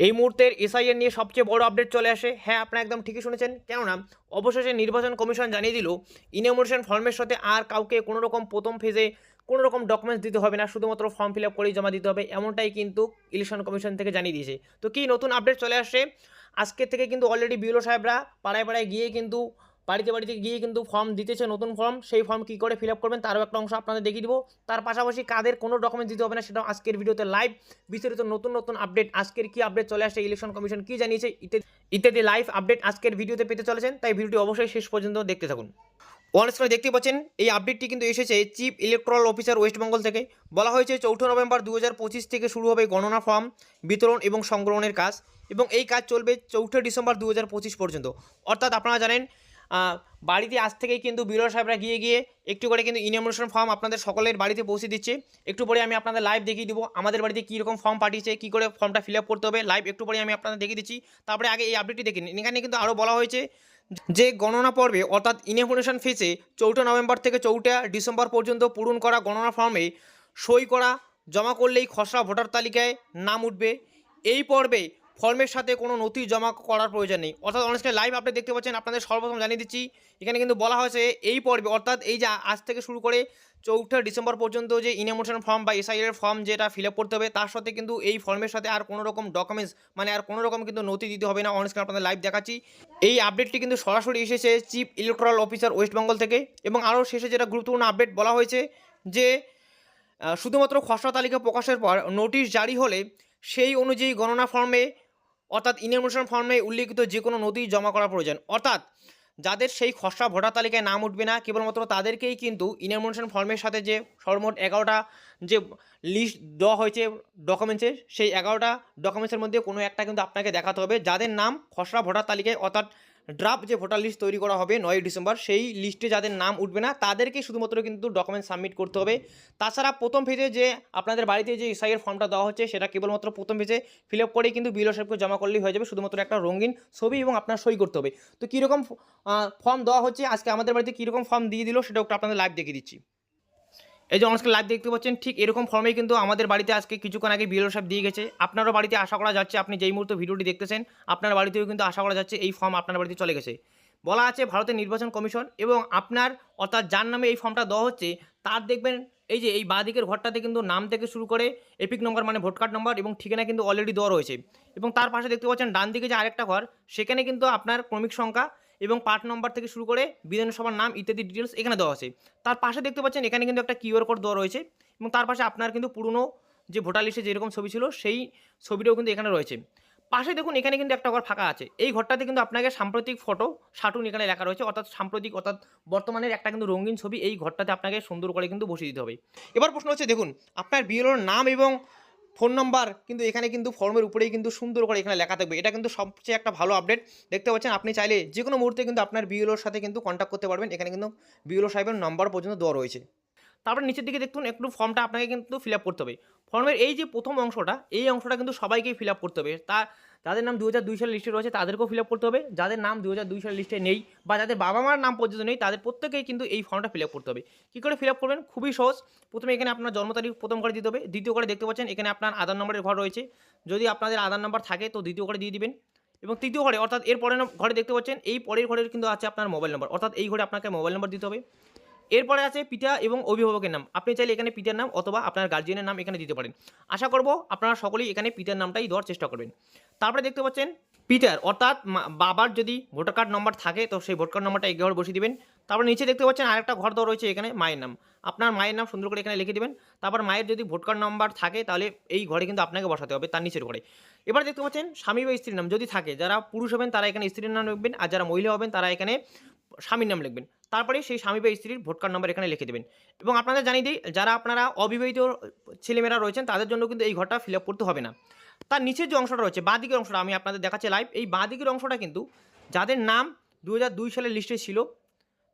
এই মুহূর্তের এসআইএর নিয়ে সবচেয়ে বড় আপডেট চলে আসে। হ্যাঁ আপনারা একদম ঠিকই শুনেছেন। কেননা, অবশেষে নির্বাচন কমিশন জানিয়ে দিল ইনমোশন ফর্মের সাথে আর কাউকে কোনো রকম প্রথম ফেজে কোনো রকম ডকুমেন্টস দিতে হবে না, শুধুমাত্র ফর্ম ফিল আপ করেই জমা দিতে হবে, এমনটাই কিন্তু ইলেকশন কমিশন থেকে জানিয়ে দিয়েছে। তো কি নতুন আপডেট চলে আসছে আজকে থেকে কিন্তু অলরেডি বিউলো সাহেবরা পাড়ায় পাড়ায় গিয়ে কিন্তু বাড়িতে বাড়িতে গিয়ে কিন্তু ফর্ম দিতেছে, নতুন ফর্ম সেই ফর্ম কী করে ফিল আপ করবেন তারও একটা অংশ আপনাদের দেখিয়ে দিব। তার পাশাপাশি কাদের কোনো ডকুমেন্ট দিতে হবে না, সেটাও আজকের ভিডিওতে লাইভ বিস্তারিত নতুন নতুন আপডেট আজকের কি আপডেট চলে আসছে ইলেকশন কমিশন কী জানিয়েছে, ইত্যাদি ইত্যাদি লাইভ আপডেট আজকের ভিডিওতে পেতে চলেছেন, তাই ভিডিওটি অবশ্যই শেষ পর্যন্ত দেখতে থাকুন। স্ক্রিনে দেখতে পাচ্ছেন, এই আপডেটটি কিন্তু এসেছে chief electoral officer West Bengal থেকে। বলা হয়েছে, চৌঠা নভেম্বর দু হাজার পঁচিশ থেকে শুরু হবে গণনা ফর্ম বিতরণ এবং সংগ্রহণের কাজ এবং এই কাজ চলবে চৌঠা ডিসেম্বর দু হাজার পঁচিশ পর্যন্ত। অর্থাৎ আপনারা জানেন বাড়িতে আজ থেকেই কিন্তু বিরল সাহেবরা গিয়ে গিয়ে একটু করে কিন্তু ইনমোশন ফর্ম আপনাদের সকলের বাড়িতে পৌঁছে দিচ্ছে। একটু পরে আমি আপনাদের লাইভ দেখিয়ে দিব, আমাদের বাড়িতে কী রকম ফর্ম পাঠিয়েছে, কী করে ফর্মটা ফিল আপ করতে হবে লাইভ একটু পরে আমি আপনাদের দেখিয়ে দিচ্ছি। তারপরে আগে এই আপডেটটি দেখে নিন। এখানে কিন্তু আরও বলা হয়েছে যে, গণনা পর্বে, অর্থাৎ ইনফরমেশন ফেসে চৌঠা নভেম্বর থেকে চৌঠা ডিসেম্বর পর্যন্ত পূরণ করা গণনা ফর্মে সই করা, জমা করলেই খসড়া ভোটার তালিকায় নাম উঠবে। এই পর্বে ফর্মের সাথে কোনো নথি জমা করার প্রয়োজন নেই। অর্থাৎ অনেকটা লাইভ আপনি দেখতে পাচ্ছেন, আপনাদের সর্বপ্রথম জানিয়ে দিচ্ছি, এখানে কিন্তু বলা হয়েছে এই পর্বে, অর্থাৎ এই যে আজ থেকে শুরু করে চৌঠা ডিসেম্বর পর্যন্ত যে ইনমোশন ফর্ম বা এসআইএর ফর্ম যেটা ফিল আপ করতে হবে, তার সাথে কিন্তু এই ফর্মের সাথে আর কোনো রকম ডকুমেন্টস মানে আর কোনো রকম কিন্তু নথি দিতে হবে না। অনস্ক্রিন আপনাদের লাইভ দেখাচ্ছি। এই আপডেটটি কিন্তু সরাসরি এসেছে chief electoral officer West Bengal থেকে এবং আরও শেষে যেটা গুরুত্বপূর্ণ আপডেট বলা হয়েছে যে শুধুমাত্র খসড়া তালিকা প্রকাশের পর নোটিশ জারি হলে সেই অনুযায়ী গণনা ফর্মে অর্থাৎ ইনফরমেশন ফর্মে উল্লিখিত যে কোনো নথি জমা করা প্রয়োজন। অর্থাৎ যাদের সেই খসড়া ভোটার তালিকায় নাম উঠবে না, কেবলমাত্র তাদেরকেই কিন্তু ইনফরমেশন ফর্মের সাথে যে সর্বমোট এগারোটা যে লিস্ট দেওয়া হয়েছে ডকুমেন্টসের সেই এগারোটা ডকুমেন্টসের মধ্যে কোনো একটা কিন্তু আপনাকে দেখাতে হবে। যাদের নাম খসড়া ভোটার তালিকায়, অর্থাৎ ড্রাফট যে ভোটার লিস্ট তৈরি করা হবে নয় ডিসেম্বর, সেই লিস্টে যাদের নাম উঠবে না, তাদেরকে শুধুমাত্র কিন্তু ডকুমেন্ট সাবমিট করতে হবে। তাছাড়া প্রথম ফেজে যে আপনাদের বাড়িতে যে এসআইয়ের ফর্মটা দেওয়া হচ্ছে, সেটা কেবলমাত্র প্রথম ফেজে ফিল আপ করেই কিন্তু বিলো সাহেবকে জমা করলেই হয়ে যাবে, শুধুমাত্র একটা রঙিন ছবি এবং আপনার সই করতে হবে। তো কীরকম ফর্ম দেওয়া হচ্ছে, আজকে আমাদের বাড়িতে কীরকম ফর্ম দিয়ে দিল, সেটা একটু আপনাদের লাইভ দেখিয়ে দিচ্ছি। এই যে অনস্ক্রিন লাইভ দেখতে পাচ্ছেন, ঠিক এরকম ফর্মেই কিন্তু আমাদের বাড়িতে আজকে কিছুক্ষণ আগে বিএলও সাহেব দিয়ে গেছে। আপনারও বাড়িতে আশা করা যাচ্ছে আপনি যেই মুহূর্তে ভিডিওটি দেখতেছেন, আপনার বাড়িতেও কিন্তু আশা করা যাচ্ছে এই ফর্ম আপনার বাড়িতে চলে গেছে। বলা আছে ভারতের নির্বাচন কমিশন এবং আপনার, অর্থাৎ যার নামে এই ফর্মটা দেওয়া হচ্ছে, তার দেখবেন এই যে এই বাঁদিকের ঘরটাতে কিন্তু নাম থেকে শুরু করে এপিক নম্বর মানে ভোট কার্ড নম্বর এবং ঠিকানা কিন্তু অলরেডি দেওয়া রয়েছে। এবং তার পাশে দেখতে পাচ্ছেন ডান দিকে যে আরেকটা ঘর, সেখানে কিন্তু আপনার ক্রমিক সংখ্যা এবং পার্ট নম্বর থেকে শুরু করে বিধানসভার নাম ইত্যাদি ডিটেলস এখানে দেওয়া আছে। তার পাশে দেখতে পাচ্ছেন, এখানে কিন্তু একটা কিউআর কোড দেওয়া রয়েছে এবং তার পাশে আপনার কিন্তু পুরনো যে ভোটার লিস্টে যেরকম ছবি ছিল, সেই ছবিটাও কিন্তু এখানে রয়েছে। পাশে দেখুন, এখানে কিন্তু একটা ঘর ফাঁকা আছে। এই ঘরটাতে কিন্তু আপনাকে সাম্প্রতিক ফটো শাটুন এখানে লেখা রয়েছে, অর্থাৎ সাম্প্রতিক, অর্থাৎ বর্তমানের একটা কিন্তু রঙিন ছবি এই ঘরটাতে আপনাকে সুন্দর করে কিন্তু বসিয়ে দিতে হবে। এবার প্রশ্ন হচ্ছে, দেখুন, আপনার বিএলওর নাম এবং ফোন নাম্বার, কিন্তু এখানে কিন্তু ফর্মের উপরেই কিন্তু সুন্দর করে এখানে লেখা থাকবে। এটা কিন্তু সবচেয়ে একটা ভালো আপডেট দেখতে পাচ্ছেন, আপনি চাইলে যে কোনো মুহূর্তে কিন্তু আপনার বিএলওর সাথে কিন্তু কন্ট্যাক্ট করতে পারবেন। এখানে কিন্তু বিএলও সাহেবের নাম্বার পর্যন্ত দেওয়া রয়েছে। তারপর নিচের দিকে দেখুন, একটু ফর্মটা আপনাকে কিন্তু ফিল করতে হবে। ফর্মের এই যে প্রথম অংশটা, এই অংশটা কিন্তু সবাইকেই ফিল করতে হবে। তা, যাদের নাম দু হাজার দুই সালের লিস্টে রয়েছে, তাদেরকেও ফিল করতে হবে। যাদের নাম দু হাজার দুই সালের লিস্টে নেই বা যাদের বাবা মার নাম পর্যন্ত নেই, তাদের প্রত্যেকেই কিন্তু এই ফর্মটা ফিল করতে হবে। কী করে ফিল করবেন? খুবই সহজ। প্রথমে এখানে আপনার জন্ম তারিখ প্রথম করে দিতে হবে। দ্বিতীয় করে দেখতে পাচ্ছেন, এখানে আপনার আধার নম্বরের ঘর রয়েছে। যদি আপনাদের আধার নাম্বার থাকে, তো দ্বিতীয় করে দিয়ে দিবেন। এবং তৃতীয় ঘরে, অর্থাৎ এর পরের ঘরে দেখতে পাচ্ছেন, এই পরের ঘরের কিন্তু আছে আপনার মোবাইল নম্বর অর্থাৎ এই ঘরে আপনাকে মোবাইল নম্বর দিতে হবে। এরপরে আছে পিতা এবং অভিভাবকের নাম। আপনি চাইলে এখানে পিতার নাম অথবা আপনার গার্জিয়ানের নাম এখানে দিতে পারেন। আশা করব আপনারা সকলেই এখানে পিতার নামটাই দেওয়ার চেষ্টা করবেন। তারপরে দেখতে পাচ্ছেন পিতার অর্থাৎ বাবার যদি ভোটার কার্ড নম্বর থাকে, তো সেই ভোটার কার্ড নম্বরটা এই ঘরে বসিয়ে দিবেন। তারপর নিচে দেখতে পাচ্ছেন আরেকটা ঘর দেওয়া রয়েছে এখানে, মায়ের নাম। আপনার মায়ের নাম সুন্দর করে এখানে লিখে দেবেন। তারপর মায়ের যদি ভোট কার্ড নম্বর থাকে, তাহলে এই ঘরে কিন্তু আপনাকে বসাতে হবে, তার নিচের ঘরে। এবার দেখতে পাচ্ছেন, স্বামী বা স্ত্রীর নাম যদি থাকে, যারা পুরুষ হবেন তারা এখানে স্ত্রীর নাম লিখবেন, আর যারা মহিলা হবেন তারা এখানে স্বামীর নাম লিখবেন। তারপরে সেই স্বামী বা স্ত্রীর ভোট কার্ড নম্বর এখানে লিখে দেবেন। এবং আপনাদের জানিয়ে দিই, যারা আপনারা অবিবাহিত ছেলেমেয়েরা রয়েছেন, তাদের জন্য কিন্তু এই ঘরটা ফিল করতে হবে না। তার নিচের যে অংশটা রয়েছে দিকের অংশটা আমি আপনাদের দেখাচ্ছি লাইভ এই দিকের অংশটা কিন্তু যাদের নাম দু সালের লিস্টে ছিল,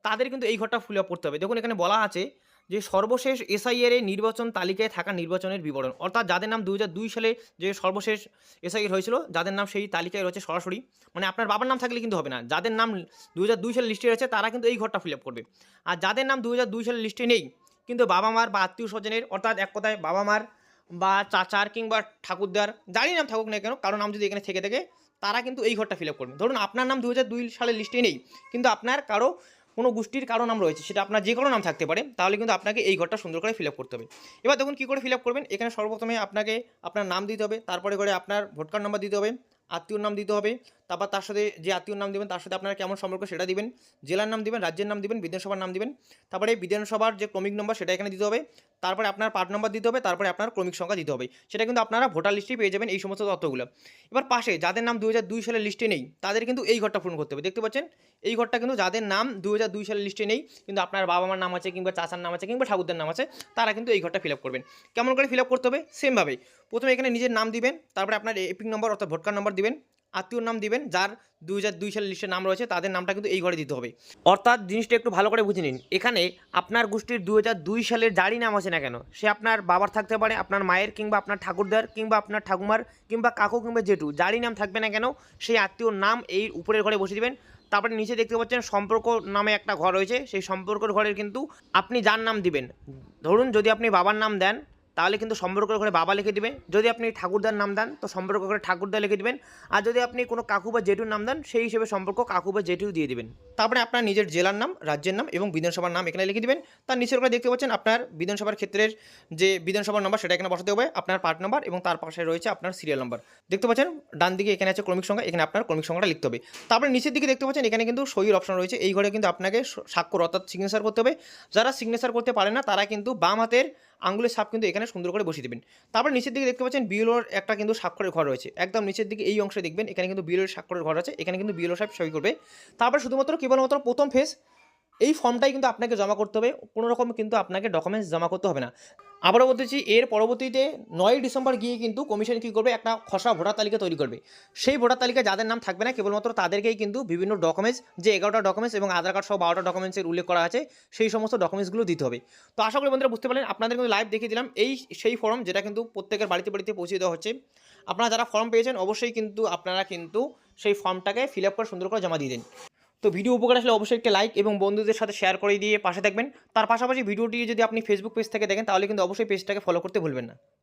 তাদের কিন্তু এই ঘরটা ফিল করতে হবে। দেখুন, এখানে বলা আছে যে সর্বশেষ এসআইএর এর নির্বাচন তালিকায় থাকা নির্বাচনের বিবরণ। অর্থাৎ যাদের নাম দু সালে যে সর্বশেষ এসআইএর হয়েছিল, যাদের নাম সেই তালিকায় রয়েছে সরাসরি মানে আপনার বাবার নাম থাকলে কিন্তু হবে না। যাদের নাম দু সালের লিস্টে রয়েছে তারা কিন্তু এই ঘরটা ফিল আপ করবে। আর যাদের নাম দু সালের লিস্টে নেই, কিন্তু বাবা মার বা আত্মীয় স্বজনের অর্থাৎ এক কথায় বাবা মার বা চাচার কিংবা ঠাকুরদার, যারই নাম থাকুক না কেন, কারও নাম যদি এখানে থেকে থাকে, তারা কিন্তু এই ঘরটা ফিল আপ করবেন ধরুন আপনার নাম দু সালের লিস্টে নেই, কিন্তু আপনার কারও কোনো গোষ্ঠীর কারও নাম রয়েছে, সেটা আপনার যে কোনো নাম থাকতে পারে, তাহলে কিন্তু আপনাকে এই ঘরটা সুন্দর করে ফিল করতে হবে। এবার দেখুন কী করে ফিল করবেন, এখানে সর্বপ্রথমে আপনাকে আপনার নাম দিতে হবে, তারপরে করে আপনার ভোট কার্ড নাম্বার দিতে হবে, আত্মীয়র নাম দিতে হবে তারপর তার সাথে যে আত্মীয়র নাম দেবেন, তার সাথে আপনার কেমন সম্পর্ক সেটা দিবেন, জেলার নাম দিবেন, রাজ্যের নাম দিবেন, বিধানসভার নাম দিবেন, তারপরে বিধানসভার যে ক্রমিক নম্বর সেটা এখানে দিতে হবে, তারপরে আপনার পার্ট নম্বর দিতে হবে, তারপরে আপনার ক্রমিক সংখ্যা দিতে হবে। সেটা কিন্তু আপনারা ভোটার লিস্টেই পেয়ে যাবেন এই সমস্ত তথ্যগুলো। এবার পাশে যাদের নাম দু সালের লিস্টে নেই, তাদের কিন্তু এই ঘরটা পূরণ করতে হবে। দেখতে পাচ্ছেন? এই ঘরটা কিন্তু যাদের নাম দু সালের লিস্টে নেই, কিন্তু আপনার বাবা মার নাম আছে কিংবা চাচার নাম আছে কিংবা ঠাকুরদের নাম আছে, তারা কিন্তু এই ঘরটা ফিল আপ করবেন। কেমন করে ফিল আপ করতে হবে? সেমভাবে প্রথমে এখানে নিজের নাম দিবেন, তারপরে আপনার এপিক নম্বর অর্থাৎ ভোট কার্ড নম্বর দিবেন আত্মীয়র নাম দিবেন, যার দুই হাজার দুই সালের লিস্টে নাম রয়েছে, তাদের নামটা কিন্তু এই ঘরে দিতে হবে। অর্থাৎ জিনিসটা একটু ভালো করে বুঝে নিন। এখানে আপনার গোষ্ঠীর দুই হাজার দুই সালের যারই নাম আছে না কেন, সে আপনার বাবার থাকতে পারে, আপনার মায়ের কিংবা আপনার ঠাকুরদার, কিংবা আপনার ঠাকুমার, কিংবা কাকু কিংবা জেঠু, যারই নাম থাকবে না কেন, সেই আত্মীয়র নাম এই উপরের ঘরে বসে দিবেন। তারপরে নিচে দেখতে পাচ্ছেন সম্পর্ক নামে একটা ঘর রয়েছে, সেই সম্পর্কের ঘরের কিন্তু আপনি যার নাম দিবেন। ধরুন যদি আপনি বাবার নাম দেন তাহলে কিন্তু সম্পর্ক করে বাবা লিখে দেবেন। যদি আপনি ঠাকুরদার নাম দেন, তো সম্পর্ক করে ঠাকুরদা লিখে দেবেন। আর যদি আপনি কোনো কাকু বা জেঠুর নাম দেন, সেই হিসেবে সম্পর্ক কাকু বা জেঠু দিয়ে দিবেন। তারপরে আপনার নিজের জেলার নাম, রাজ্যের নাম এবং বিধানসভার নাম এখানে লিখে দিবেন। তার নিচের ঘরে দেখতে পাচ্ছেন আপনার বিধানসভার ক্ষেত্রের যে বিধানসভার নম্বর সেটা এখানে বসাতে হবে, আপনার পার্ট নাম্বার এবং তার পাশে রয়েছে আপনার সিরিয়াল নাম্বার দেখতে পাচ্ছেন, ডান দিকে এখানে আছে ক্রমিক সংখ্যা, এখানে আপনার ক্রমিক সংখ্যাটা লিখতে হবে। তারপরে নিচের দিকে দেখতে পাচ্ছেন, এখানে কিন্তু সইয়ের অপশন রয়েছে। এই ঘরে কিন্তু আপনাকে স্বাক্ষর অর্থাৎ সিগনেচার করতে হবে। যারা সিগনেচার করতে পারে না, তারা কিন্তু বাম হাতের আঙ্গুলের ছাপ কিন্তু এখানে সুন্দর করে বসিয়ে দেবেন। তারপর নিচের দিকে দেখতে পাচ্ছেন, বিএলওর একটা কিন্তু স্বাক্ষরের ঘর রয়েছে। একদম নিচের দিকে এই অংশে দেখবেন, এখানে কিন্তু বিএলওর স্বাক্ষরের ঘর আছে, এখানে কিন্তু বিএলও সাহেব সই করবে। তারপর শুধুমাত্র কেবলমাত্র প্রথম ফেজ এই ফর্মটাই কিন্তু আপনাকে জমা করতে হবে। কোনো রকম কিন্তু আপনাকে ডকুমেন্টস জমা করতে হবে না। আবারও বলতেছি এর পরবর্তীতে নয় ডিসেম্বর গিয়ে কিন্তু কমিশন কী করবে? একটা খসড়া ভোটার তালিকা তৈরি করবে। সেই ভোটার তালিকা যাদের নাম থাকবে না, কেবলমাত্র তাদেরকেই কিন্তু বিভিন্ন ডকুমেন্টস যে এগারোটা ডকুমেন্টস এবং আধার কার্ড সহ বারোটা ডকুমেন্টসের উল্লেখ করা আছে, সেই সমস্ত ডকুমেন্টসগুলো দিতে হবে। তো আশা করি বন্ধুরা বুঝতে পারলেন, আপনাদের কিন্তু লাইভ দেখিয়ে দিলাম। এই সেই ফর্ম যেটা কিন্তু প্রত্যেকের বাড়িতে বাড়িতে পৌঁছে দেওয়া হচ্ছে। আপনারা যারা ফর্ম পেয়েছেন, অবশ্যই কিন্তু আপনারা কিন্তু সেই ফর্মটাকে ফিল আপ করে সুন্দর করে জমা দিয়ে দিন। তো ভিডিও উপকার আসলে অবশ্যই একটা লাইক এবং বন্ধুদের সাথে শেয়ার করে দিয়ে পাশে থাকবেন। তার পাশাপাশি ভিডিওটি যদি আপনি ফেসবুক পেজ থেকে দেখেন, তাহলে কিন্তু অবশ্যই পেজটাকে ফলো করতে ভুলবেন না।